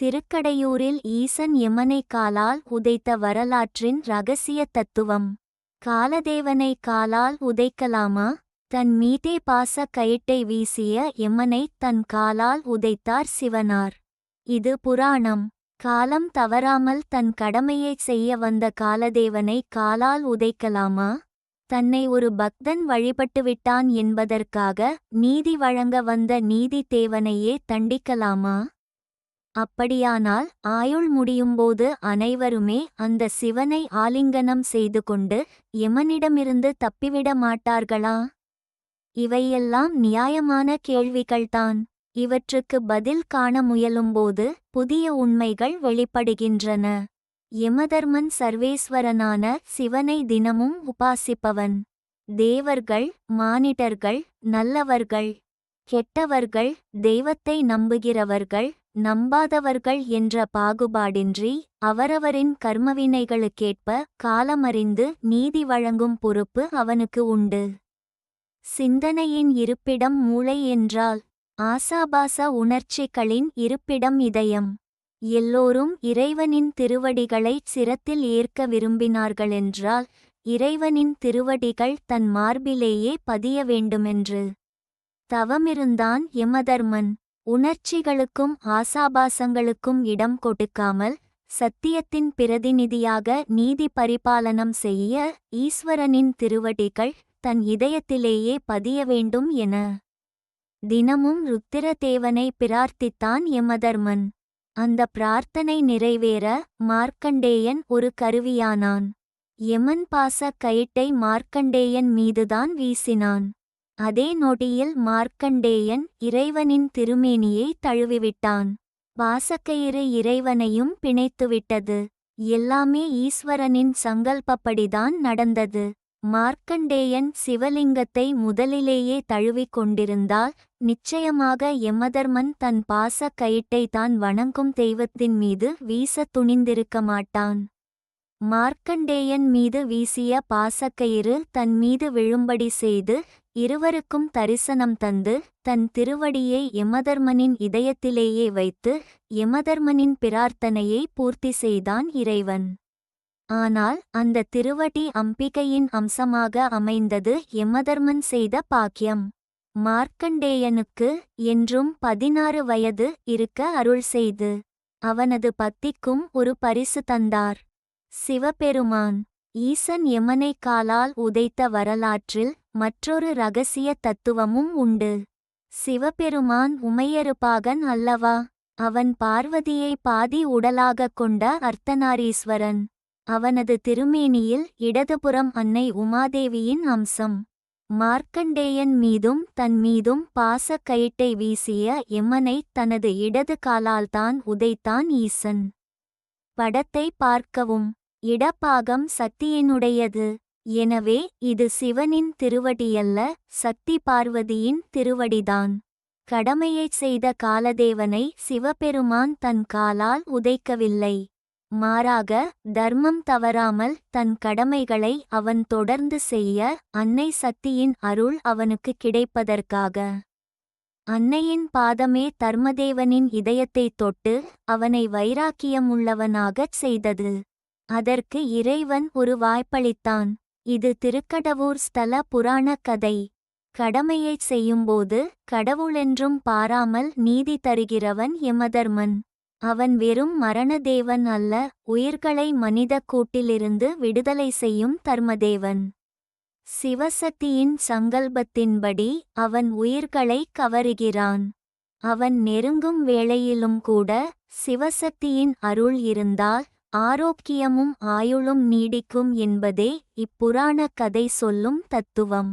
திருக்கடையூரில் ஈசன் எமனை காலால் உதைத்த வரலாற்றின் ரகசிய தத்துவம். காலதேவனை காலால் உதைக்கலாமா? தன் மீதே பாச கயிட்டை வீசிய எமனை தன் காலால் உதைத்தார் சிவனார். இது புராணம். காலம் தவறாமல் தன் கடமையைச் செய்ய வந்த காலதேவனை காலால் உதைக்கலாமா? தன்னை ஒரு பக்தன் வழிபட்டுவிட்டான் என்பதற்காக நீதி வழங்க வந்த நீதி தேவனையே தண்டிக்கலாமா? அப்படியானால் ஆயுள் முடியும்போது அனைவருமே அந்த சிவனை ஆலிங்கனம் செய்து கொண்டு எமனிடமிருந்து தப்பிவிட மாட்டார்களா? இவையெல்லாம் நியாயமான கேள்விகள்தான். இவற்றுக்கு பதில் காண முயலும்போது புதிய உண்மைகள் வெளிப்படுகின்றன. யமதர்மன் சர்வேஸ்வரனான சிவனை தினமும் உபாசிப்பவன். தேவர்கள் மானிடர்கள் நல்லவர்கள். கெட்டவர்கள் தெய்வத்தை நம்புகிறவர்கள். நம்பாதவர்கள் என்ற பாகுபாடின்றி அவரவரின் கர்மவினைகளுக்கேற்ப காலமறிந்து நீதி வழங்கும் பொறுப்பு அவனுக்கு உண்டு. சிந்தனையின் இருப்பிடம் மூளை என்றால் ஆசாபாச உணர்ச்சிகளின் இருப்பிடம் இதயம். எல்லோரும் இறைவனின் திருவடிகளைச் சிரத்தில் ஏற்க விரும்பினார்களென்றால் இறைவனின் திருவடிகள் தன் மார்பிலேயே பதிய வேண்டுமென்று. தவமிருந்தான் யமதர்மன். உணர்ச்சிகளுக்கும் ஆசாபாசங்களுக்கும் இடம் கொடுக்காமல் சத்தியத்தின் பிரதிநிதியாக நீதி பரிபாலனம் செய்ய ஈஸ்வரனின் திருவடிகள் தன் இதயத்திலேயே பதிய வேண்டும் என தினமும் ருத்திரதேவனை பிரார்த்தித்தான் யமதர்மன். அந்த பிரார்த்தனை நிறைவேற மார்க்கண்டேயன் ஒரு கருவியானான். யமன் பாச கயிட்டை மார்க்கண்டேயன் மீதுதான் வீசினான். அதே நொடியில் மார்க்கண்டேயன் இறைவனின் திருமேனியை தழுவிவிட்டான். பாசக்கயிறு இறைவனையும் பிணைத்துவிட்டது. எல்லாமே ஈஸ்வரனின் சங்கல்பப்படிதான் நடந்தது. மார்க்கண்டேயன் சிவலிங்கத்தை முதலிலேயே தழுவிக் கொண்டிருந்தால் நிச்சயமாக யமதர்மன் தன் பாச கயிட்டை தான் வணங்கும் தெய்வத்தின் மீது வீச துணிந்திருக்க மாட்டான். மார்க்கண்டேயன் மீது வீசிய பாசக்கயிறு தன் மீது விழும்படி செய்து இருவருக்கும் தரிசனம் தந்து தன் திருவடியை யமதர்மனின் இதயத்திலேயே வைத்து யமதர்மனின் பிரார்த்தனையை பூர்த்தி செய்தான் இறைவன். ஆனால் அந்த திருவடி அம்பிகையின் அம்சமாக அமைந்தது யமதர்மன் செய்த பாக்கியம். மார்க்கண்டேயனுக்கு என்றும் பதினாறு வயது இருக்க அருள் செய்து அவனது பத்திக்கும் ஒரு பரிசு தந்தார். சிவபெருமான் ஈசன் யமனை காலால் உதைத்த வரலாற்றில் மற்றொரு ரகசிய தத்துவமும் உண்டு. சிவபெருமான் உமையருபாகன் அல்லவா? அவன் பார்வதியை பாதி உடலாகக் கொண்ட அர்த்தநாரீஸ்வரன். அவனது திருமேனியில் இடதுபுறம் அன்னை உமாதேவியின் அம்சம். மார்க்கண்டேயன் மீதும் தன் மீதும் பாசக் கயிட்டை வீசிய எம்மனை தனது இடது காலால்தான் உதைத்தான் ஈசன். படத்தை பார்க்கவும். இடப்பாகம் சக்தியினுடையது. எனவே இது சிவனின் திருவடியல்ல சக்தி பார்வதியின் திருவடிதான். கடமையைச் செய்த காலதேவனை சிவபெருமான் தன் காலால் உதைக்கவில்லை. மாறாக தர்மம் தவறாமல் தன் கடமைகளை அவன் தொடர்ந்து செய்ய அன்னை சக்தியின் அருள் அவனுக்கு கிடைப்பதற்காக. அன்னையின் பாதமே தர்மதேவனின் இதயத்தைத் தொட்டு அவனை வைராக்கியமுள்ளவனாகச் செய்தது. அதற்கு இறைவன் ஒரு வாய்ப்பளித்தான். இது திருக்கடவூர் ஸ்தல புராண கதை. கடமையைச் செய்யும்போது கடவுளென்றும் பாராமல் நீதி தருகிறவன் யமதர்மன். அவன் வெறும் மரணதேவன் அல்ல உயிர்களை மனித கூட்டிலிருந்து விடுதலை செய்யும் தர்மதேவன். சிவசக்தியின் சங்கல்பத்தின்படி அவன் உயிர்களை கவருகிறான். அவன் நெருங்கும் வேளையிலும் கூட சிவசக்தியின் அருள் இருந்தால் ஆரோக்கியமும் ஆயுளும் நீடிக்கும் என்பதே இப்புராண கதை சொல்லும் தத்துவம்.